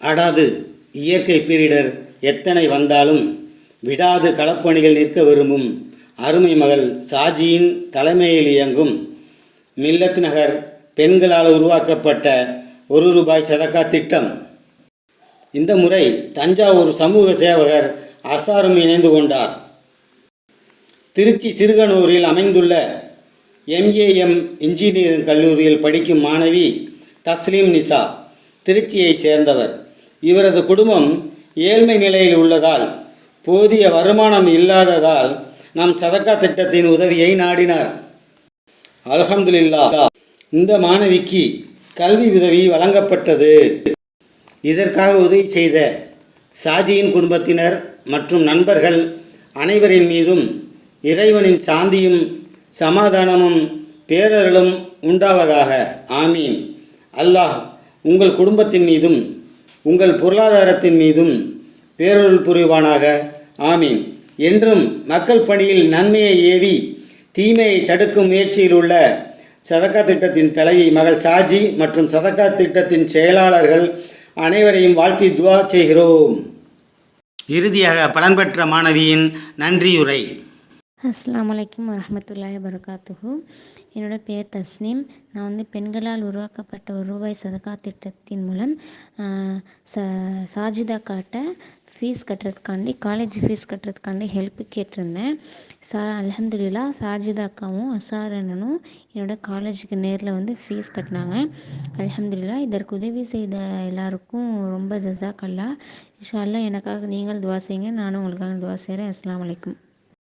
அடாது. இயற்கை பேரிடர் எத்தனை வந்தாலும் விடாது களப்பணிகள் நிற்க விரும்பும் அருமை மகள் சாஜியின் தலைமையில் இயங்கும் மில்லத் நகர் பெண்களால் உருவாக்கப்பட்ட ஒரு ரூபாய் சதக்கா திட்டம். இந்த முறை தஞ்சாவூர் சமூக சேவகர் அசாரும் இணைந்து கொண்டார். திருச்சி சிறுகனூரில் அமைந்துள்ள எம்ஏஎம் இன்ஜினியரிங் கல்லூரியில் படிக்கும் மாணவி தஸ்லீம் நிசா திருச்சியை சேர்ந்தவர். இவரது குடும்பம் ஏழ்மை நிலையில் உள்ளதால் போதிய வருமானம் இல்லாததால் நாம் சதக்கா திட்டத்தின் உதவியை நாடினார். அல்ஹம்துலில்லா இந்த மாணவிக்கு கல்வி உதவி வழங்கப்பட்டது. இதற்காக உதவி செய்த சாஜியின் குடும்பத்தினர் மற்றும் நண்பர்கள் அனைவரின் மீதும் இறைவனின் சாந்தியும் சமாதானமும் பேரருளும் உண்டாவதாக. ஆமீன். அல்லாஹ் உங்கள் குடும்பத்தின் மீதும் உங்கள் பொருளாதாரத்தின் மீதும் பேரொருள் புரிவானாக. ஆமீன். என்றும் மக்கள் பணியில் நன்மையை ஏவி தீமையை தடுக்கும் முயற்சியில் உள்ள சதக்கா திட்டத்தின் தலைவி மகள் சாஜி மற்றும் சதக்கா திட்டத்தின் செயலாளர்கள் அனைவரையும் வாழ்த்தி துவா செய்கிறோம். இறுதியாக பலன்பெற்ற மாணவியின் நன்றியுரை. அஸ்ஸலாமு அலைக்கும் வரஹ்மத்துல்லாஹி வரகாத்துஹு பேர் தஸ்னீம். நான் வந்து பெண்களால் உருவாக்கப்பட்ட ஒரு ரூபாய் சதகா திட்டத்தின் மூலம் ச சாஜிதா காட்ட ஃபீஸ் கட்டுறதுக்காண்டி காலேஜ் ஃபீஸ் கட்டுறதுக்காண்டி ஹெல்ப் கேட்டிருந்தேன். சா அல்ஹம்துலில்லா சாஜிதா அக்காவும் அசார் அண்ணனும் என்னோட காலேஜுக்கு நேரில் வந்து ஃபீஸ் கட்டினாங்க. அலமதுல்லா இதற்கு உதவி செய்த எல்லாருக்கும் ரொம்ப ஜசாக்கல்லா இன்ஷா எனக்காக நீங்கள் துவா செய்யுங்க. நானும் உங்களுக்காக துவா செய்கிறேன் அஸ்லாம் அலைக்கும்